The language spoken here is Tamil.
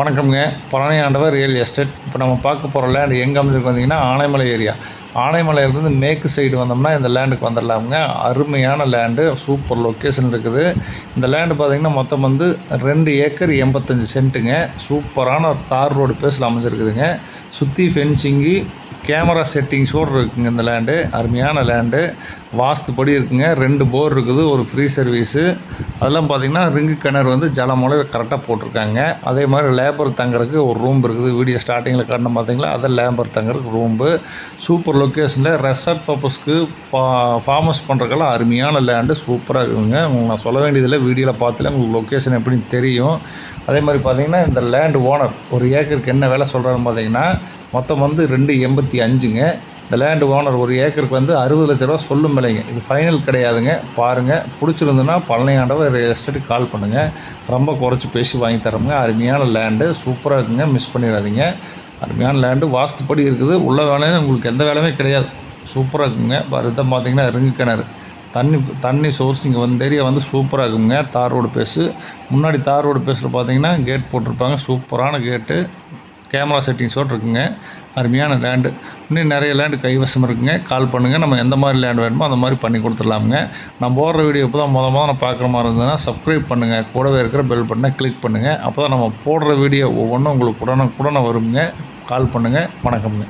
வணக்கம்ங்க. பழனி ஆண்டவர் ரியல் எஸ்டேட். இப்போ நம்ம பார்க்க போகிற லேண்டு எங்கே அமைஞ்சிருக்கு வந்தீங்கன்னா ஆனைமலை ஏரியா. ஆனைமலையிலேருந்து மேற்கு சைடு வந்தோம்னா இந்த லேண்டுக்கு வந்துடலாமுங்க. அருமையான லேண்டு சூப்பர் லொக்கேஷன் இருக்குது. இந்த லேண்டு பார்த்தீங்கன்னா மொத்தம் வந்து ரெண்டு ஏக்கர் எண்பத்தஞ்சு சென்ட்டுங்க. சூப்பரான தார் ரோடு பேஸில் அமைஞ்சிருக்குதுங்க. சுற்றி ஃபென்சிங்கு கேமரா செட்டிங்ஸோடு இருக்குங்க இந்த லேண்டு அருமையான லேண்டு வாஸ்துப்படி இருக்குங்க. ரெண்டு போர் இருக்குது ஒரு ஃப்ரீ சர்வீஸு அதெல்லாம் பார்த்தீங்கன்னா ரிங்கு கிணறு வந்து ஜலமலை கரெக்டாக போட்டிருக்காங்க. அதே மாதிரி லேபர் தங்குறதுக்கு ஒரு ரூம் இருக்குது. வீடியோ ஸ்டார்டிங்கில் காட்டின பார்த்திங்களா அதை லேபர் தங்குறதுக்கு ரூம்பு சூப்பர் லொக்கேஷனில் ரெசார்ட் பர்பஸ்க்கு ஃபா ஃபார்மஸ் பண்ணுறக்கெல்லாம் அருமையான லேண்டு சூப்பராக இருக்குங்க. உங்களுக்கு நான் சொல்ல வேண்டியதில்லை. வீடியோவில் பார்த்துல உங்களுக்கு லொக்கேஷன் எப்படின்னு தெரியும். அதே மாதிரி பார்த்திங்கன்னா இந்த லேண்ட் ஓனர் ஒரு ஏக்கருக்கு என்ன வேலை சொல்கிறாருன்னு பார்த்தீங்கன்னா மொத்தம் வந்து ரெண்டு எண்பத்தி அஞ்சுங்க. இந்த லேண்டு ஓனர் ஒரு ஏக்கருக்கு வந்து அறுபது லட்ச ரூபா சொல்லும் விலைங்க. இது ஃபைனல் கிடையாதுங்க. பாருங்கள் பிடிச்சிருந்துன்னா பழனியாண்டவர் எஸ்டேட்டுக்கு கால் பண்ணுங்கள் ரொம்ப குறைச்சி பேசி வாங்கி தரோங்க அருமையான லேண்டு சூப்பராக இருக்குங்க. மிஸ் பண்ணிடாதீங்க. அருமையான லேண்டு வாஸ்துப்படி இருக்குது. உள்ள வேலையும் உங்களுக்கு எந்த வேலையுமே கிடையாது. சூப்பராக இருக்குங்க. வருத்தம் பார்த்தீங்கன்னா ரிங்கு கிணறு. தண்ணி தண்ணி சோர்ஸ் நீங்கள் வந்து ஏரியா வந்து சூப்பராக இருக்குங்க. தார் ரோடு பேஸு முன்னாடி தார் ரோடு பேஸில் பார்த்தீங்கன்னா கேட் போட்டிருப்பாங்க. சூப்பரான கேட்டு கேமரா செட்டிங்ஸோடு இருக்குங்க. அருமையான லேண்டு இன்னும் நிறைய லேண்டு கைவசம் இருக்குங்க. கால் பண்ணுங்கள் நம்ம எந்த மாதிரி லேண்ட் வேணுமோ அந்த மாதிரி பண்ணி கொடுத்துடலாமுங்க. நான் போடுற வீடியோ இப்போ தான் மொதல் மொதல் நான் பார்க்குற மாதிரி இருந்ததுன்னா சப்ஸ்கிரைப் பண்ணுங்கள் கூடவே இருக்கிற பெல் பட்டனை கிளிக் பண்ணுங்கள் அப்போ தான் நம்ம போடுற வீடியோ ஒவ்வொன்றும் உங்களுக்கு உடனே உடனே வருங்க. கால் பண்ணுங்கள் வணக்கம்ங்க.